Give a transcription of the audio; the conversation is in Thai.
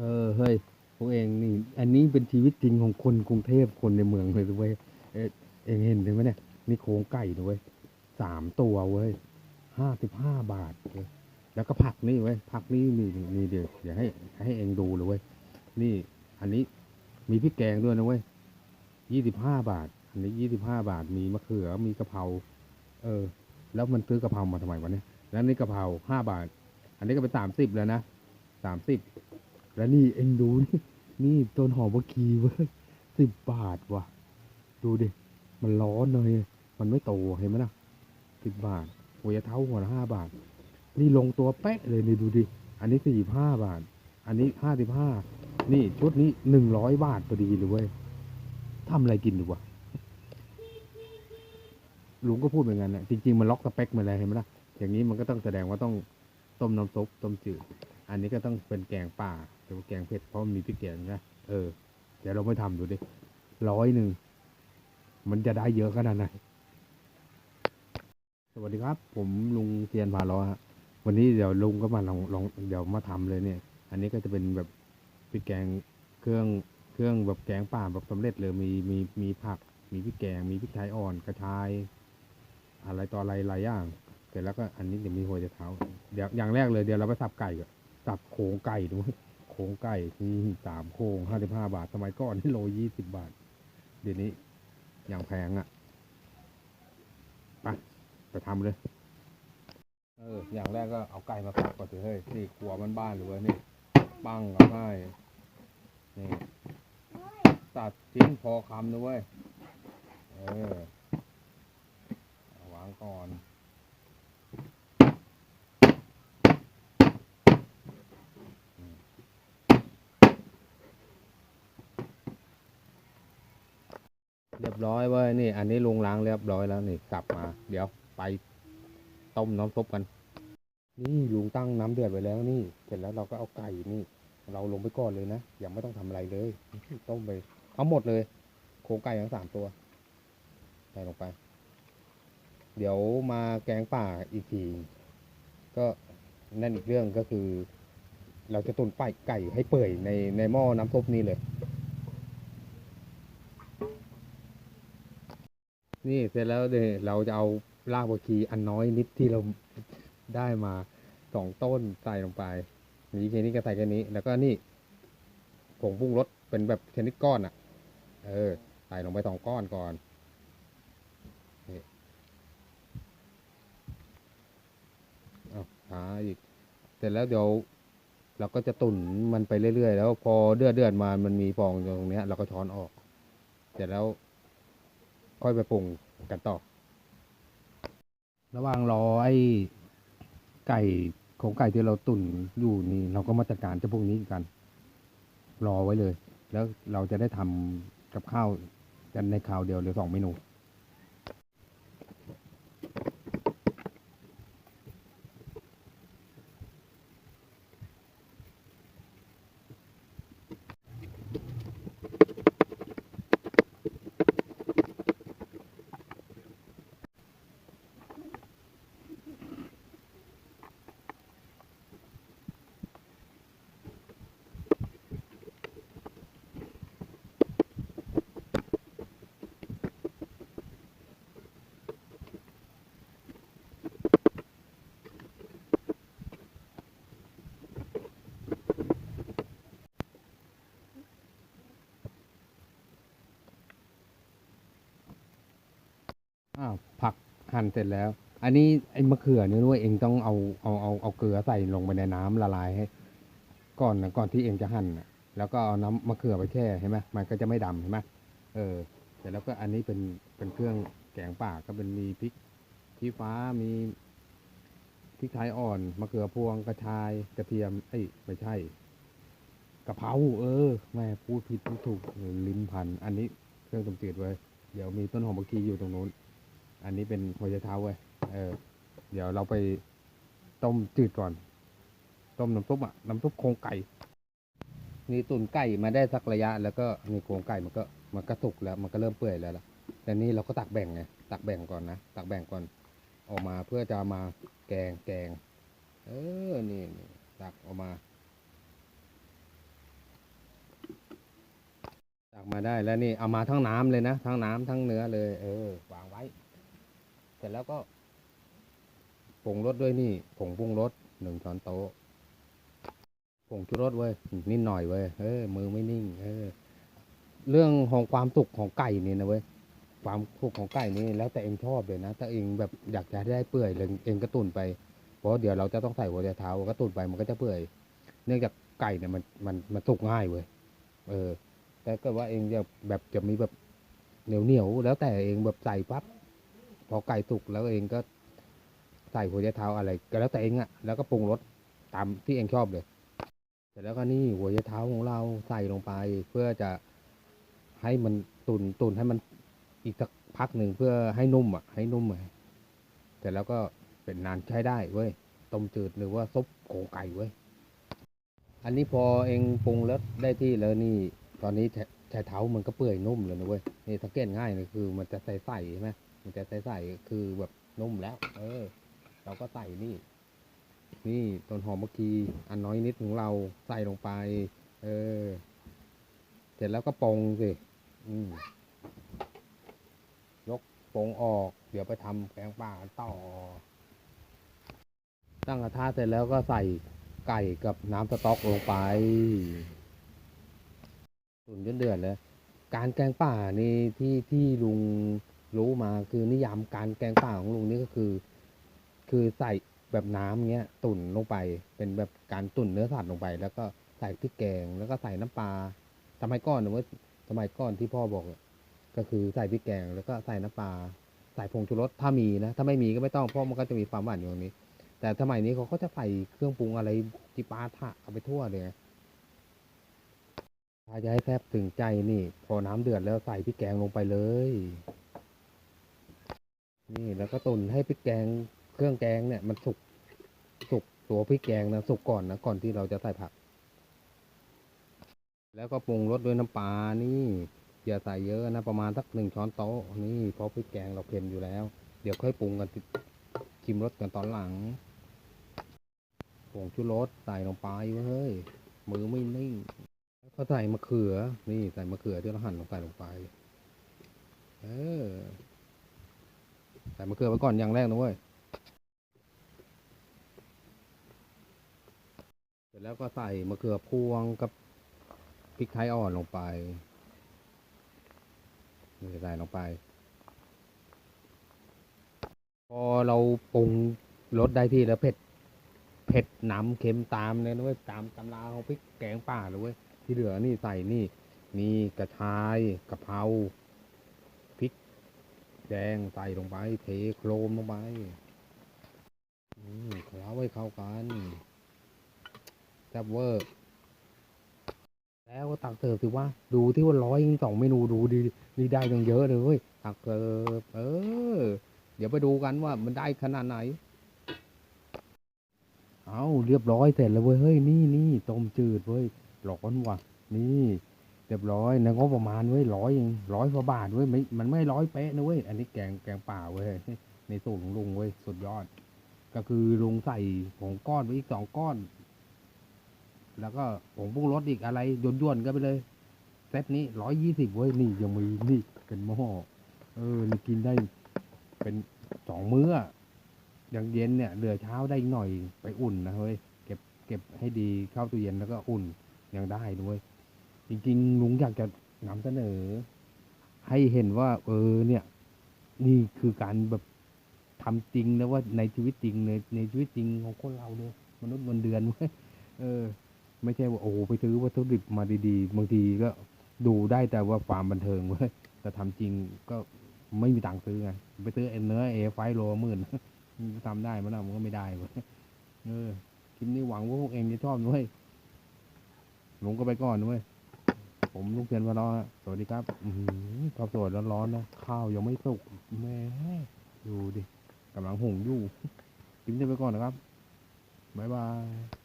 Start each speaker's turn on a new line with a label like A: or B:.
A: เออเฮ้ยพวกเองนี่ อันนี้เป็นชีวิตจริงของคนกรุงเทพคนในเมืองเลยเว้ยเอ๊ะเองเห็นไหมเนี่ยนี่โครงไก่ด้วยสามตัวเว้ยห้าสิบห้าบาทเว้ยแล้วก็ผักนี่เว้ยผักนี่นี่นี่เดี๋ยวเดี๋ยวให้ให้เองดูเลยเว้ยนี่ อันนี้มีพริกแกงด้วยนะเว้ยยี่สิบห้าบาท อันนี้ยี่สิบห้าบาทมีมะเขือมีกะเพราเออ แล้วมันซื้อกะเพรามาทำไมวะเนี่ยแล้วนี่กะเพราห้าบาท อันนี้ก็เป็นสามสิบแล้วนะสามสิบ แล้วนี่เอ็งดูนี่นี่ต้นหอมบะคีเว้ยสิบบาทว่ะ ดูดิ มันร้อนเลย มันไม่โตเห็นไหมนะสิบบาทหัวจะเท้าหัวละห้าบาท นี่ลงตัวเป๊ะเลยนี่ดูดิ อันนี้สี่ห้าบาท อันนี้ห้าสิบห้า นี่ชุดนี้หนึ่งร้อยบาทพอดีเลยเว้ยทำอะไรกินดีวะลุงก็พูดเหมือนกันนะจริง ๆ มันล็อกสเปคมาเลยเห็นไหมล่ะ อย่างนี้มันก็ต้องแสดงว่าต้องต้มน้ำซุปต้มจืด อันนี้ก็ต้องเป็นแกงป่า หรือว่าแกงเผ็ดเพราะมันมีพริกแกงนะเออเดี๋ยวเราไปทำดูดิร้อยหนึ่งมันจะได้เยอะขนาดไหนสวัสดีครับ ผมลุงเทียนพาล้อฮะวันนี้เดี๋ยวลุงก็มาลองลองเดี๋ยวมาทำเลยเนี่ย อันนี้ก็จะเป็นแบบพริกแกงเครื่องเครื่องแบบแกงป่าแบบสำเร็จเลยมีมีมีผัก มีพริกแกง มีพริกไทยอ่อนกระชาย อะไรต่ออะไรหลายอย่างเสร็จแล้วก็อันนี้เดี๋ยวมีหัวจะเท้าเดี๋ยวอย่างแรกเลยเดี๋ยวเราไปสับไก่ก่อนสับโครงไก่ดู โครงไก่นี่สามโครงห้าสิบห้าบาทสมัยก่อนนี่โลยี่สิบบาท เดี๋ยวนี้อย่างแพงอะ่ะไปไปทำเลย เออ อย่างแรกก็เอาไก่มาสับก่อนสิเฮ้ยนี่ครัวมันบ้านๆหรือว่านี่ปั้งกับให้นี่ตัดชิ้นพอคำนะเว้ย เออวางก่อน เร้อยเว้ยนี่ อันนี้ลุงล้างเรียบร้อยแล้วนี่กลับมา เดี๋ยวไปต้มน้ำซุปกัน นี่ลุงตั้งน้ำเดือดไว้แล้วนี่ เสร็จแล้วเราก็เอาไก่นี่ เราลงไปก่อนเลยนะยังไม่ต้องทำอะไรเลยต้มไปทั้งหมดเลย โครงไก่ทั้งสามตัวใส่ลงไป เดี๋ยวมาแกงป่าอีกทีก็นั่นอีกเรื่องก็คือ เราจะตุนไปไก่ให้เปื่อยในในหม้อน้ำซุปนี่เลย นี่เสร็จแล้วเดี๋ยวเราจะเอารากบัวคีอันน้อยนิดที่เราได้มาสองต้นใส่ลงไปมีแค่นี้ก็ใส่แค่นี้ แล้วก็นี่ผงปรุงรสเป็นแบบชนิดก้อนอะ เออ ใส่ลงไปสองก้อนก่อนเอาช้าอีก เสร็จแล้วเดี๋ยวเราก็จะตุ่นมันไปเรื่อยๆ แล้วพอเดือดเดือดมา มันมีฟองตรงเนี้ย เราก็ช้อนออก เสร็จแล้ว ค่อยไปปรุงกันต่อ ระหว่างรอไอ้ไก่ของไก่ที่เราตุ่นอยู่นี่เราก็มาจัดการเจ้าพวกนี้กัน รอไว้เลย แล้วเราจะได้ทำกับข้าวกันในคราวเดียวหรือสองเมนูาวผักหั่นเสร็จแล้ว อันนี้ไอ้มะเขือเนี่ยด้วยเองต้องเอาเอาเอาเอาเกลือใส่ลงไปในน้ำละลายให้ ก่อนนะก่อนที่เองจะหั่นนะแล้วก็เอาน้ำมะเขือไปแช่เห็นไหมมันก็จะไม่ดำเห็นไหมเออเสร็จแล้วก็อันนี้เป็นเป็นเครื่องแกงป่าก็เป็นมีพริกชี้ฟ้ามีพริกไทยอ่อนมะเขือพวงกระชายกระเทียมเอ้ยไม่ใช่กะเพราเออแม่พูดผิดพูดถูกลิ้นพัน อันนี้เครื่องต้มจืดไว้ เดี๋ยวมีต้นหอมบะกีอยู่ตรงนู้น อันนี้เป็นหัวไชเท้าเว้ยเออ เดี๋ยวเราไปต้มจืดก่อน ต้มน้ำซุปอะ น้ำซุปโครงไก่ นี่ตุ๋นไก่มาได้สักระยะ แล้วก็นี่โครงไก่มันก็มันก็สุกแล้ว มันก็เริ่มเปื่อยแล้วล่ะแต่นี่เราก็ตักแบ่งไง ตักแบ่งก่อนนะ ตักแบ่งก่อน ออกมาเพื่อจะมาแกงแกง เออ นี่นตักออกมา ตักมาได้แล้วนี่ เอามาทั้งน้ำเลยนะ ทั้งน้ำทั้งเนื้อเลย เออ วางไว้ เสร็จแล้วก็ผงรสด้วยนี่ผงปรุงรสหนึ่งช้อนโต๊ะผงชูรสเว้ยนิดหน่อยเว้ยเออมือไม่นิ่ง เออ เรื่องของความสุกของไก่นี่นะเว้ยความสุกของไก่นี่แล้วแต่เองชอบเลยนะถ้าเองแบบอยากจะได้เปื่อยเลยเองก็ตุนไปเพราะเดี๋ยวเราจะต้องใส่หัวใจเท้าก็ตุนไปมันก็จะเปื่อย เนื่องจากไก่เนี่ยมันมันมันสุกง่ายเว้ยเออแต่ก็ว่าเองจะแบบจะมีแบบเหนียวเหนียวแล้วแต่เองแบบใส่ปั๊บ พอไก่สุกแล้วเองก็ใส่หัวใจเท้าอะไร ก็แล้วแต่เองอะแล้วก็ปรุงรสตามที่เองชอบเลยเสร็จแล้วก็นี่หัวใจเท้าของเราใส่ลงไป เพื่อจะให้มันตุนตุนให้มันอีกสักพักหนึ่งเพื่อให้นุ่มอะ ให้นุ่มอะเสร็จแล้วก็เป็นนานใช้ได้เว้ยต้มจืดหรือว่าซุปโครงไก่เว้ยอันนี้พอเองปรุงรสได้ที่แล้วนี่ ตอนนี้ชายเท้ามันก็เปื่อยนุ่มเลยนะเว้ยนี่สังเกตง่ายเลยคือ มันจะใสใสๆใช่ไหม มันจะใสใสๆคือแบบนุ่มแล้ว เออ เราก็ใส่นี่ นี่ต้นหอมเมื่อกี้อันน้อยนิดของเราใส่ลงไป เออ เสร็จแล้วก็ปรุงสิอืมยกปรุงออก เดี๋ยวไปทำแกงป่าต่อ ตั้งกระทะเสร็จแล้วก็ใส่ไก่กับน้ำสต๊อกลงไปตุนจนเดือดเลยการแกงป่านี่ที่ที่ลุง รู้มาคือนิยามการแกงป่าของลุงนี่ก็คือ คือใส่แบบน้ำเงี้ยตุ่นลงไป เป็นแบบการตุ่นเนื้อสัตว์ลงไป แล้วก็ใส่พริกแกงแล้วก็ใส่น้ำปลาสมัยก่อนนะว่าสมัยก่อนที่พ่อบอกก็คือใส่พริกแกงแล้วก็ใส่น้ำปลาใส่ผงชูรสถ้ามีนะถ้าไม่มีก็ไม่ต้องเพราะมันก็จะมีความหวานอยู่ตรงนี้ แต่สมัยนี้เขาก็จะใส่เครื่องปรุงอะไรจิปาถะเอาไปทั่วเลยถ้าจะให้แซ่บถึงใจนี่ พอน้ำเดือดแล้วใส่พริกแกงลงไปเลย นี่แล้วก็ตุนให้พริกแกงเครื่องแกงเนี่ยมันสุกสุกตัวพริกแกงนะสุกก่อนนะก่อนที่เราจะใส่ผัก แล้วก็ปรุงรสด้วยน้ำปลานี่อย่าใส่เยอะนะประมาณสักหนึ่งช้อนโต๊ะนี่เพราะพริกแกงเราเค็มอยู่แล้ว เดี๋ยวค่อยปรุงกันติดชิมรสกันตอนหลังผงชูรสใส่ลงไปเว้ยเฮ้ยมือไม่นิ่งแล้วก็ใส่มะเขือ นี่ใส่มะเขือที่เราหั่นลงใส่ลงไป เออ ส่มะเขือไว้ก่อนอย่างแรกนะเว้ย เสร็จแล้วก็ใส่มะเขือพวงกับพริกไทยอ่อนลงไปนี่ใส่ลงไป พอเราปรุงรสได้ที่แล้วเผ็ด เผ็ดหนำเค็มตามเลยนะเว้ย ตามตำราของพริกแกงป่าเลยเว้ย ที่เหลือนี่ใส่นี่ มีกระชายกะเพรา แดงใส่ลงไป เทโครมลงไปอืมเคล้าให้เข้ากันแซ่บเวอร์แล้วก็ตักเสิร์ฟสิว่า ดูที่ว่าร้อยสองเมนูดูดีนี่ได้ยังเยอะเลยเว้ยตักเสิร์ฟเออ เดี๋ยวไปดูกันว่ามันได้ขนาดไหน เอาเรียบร้อยเสร็จแล้วเว้ยเฮ้ยนี่นี่ต้มจืดเว้ยร้อนว่ะ นี่ เรียบร้อยในงบประมาณเว้ยร้อยเองร้อยกว่าบาทเว้ยไม่มันไม่ร้อยเป๊ะนะเว้ยอันนี้แกงแกงป่าเว้ยในสูตรของลุงเว้ยสุดยอด ก็คือลุงใส่ผงก้อนไปอีกสองก้อน แล้วก็ผงปรุงรสอีกอะไรย่วนๆกันไปเลยเซตนี้ร้อยยี่สิบเว้ยนี่ยังมีนี่เป็นหม้อเออนี่กินได้เป็นสองมื้ออะอย่างเย็นเนี่ยเหลือเช้าได้หน่อยไปอุ่นนะเฮ้ยเก็บเก็บให้ดีเข้าตู้เย็นแล้วก็อุ่นยังได้ด้วย จริงๆลุงอยากจะนำเสนอ ให้เห็นว่า เออ เนี่ย นี่คือการแบบทำจริงนะว่าในชีวิตจริงในในชีวิตจริงของคนเราเลยมนุษย์เงินเดือนเว้ยเออ ไม่ใช่ว่าโอ้ไปซื้อวัตถุดิบมาดีๆ บางทีก็ดูได้แต่ว่าความบันเทิงเว้ยแต่ทำจริงก็ไม่มีตังค์ซื้อไงไปซื้อเอ็นเนื้อเอไฟโลหมื่นทำได้มั้ยนะมันก็ไม่ได้เว้ยเออคลิปนี้หวังว่าพวกเองจะชอบด้วยลุงก็ไปก่อนด้วย ผมลุงเพียนวารอฮะสวัสดีครับอือหือข้าวสวยร้อนๆนะข้าวยังไม่สุกแหม่ดูดิกำลังหุงอยู่คลิปนี้ไปก่อนนะครับบ๊ายบาย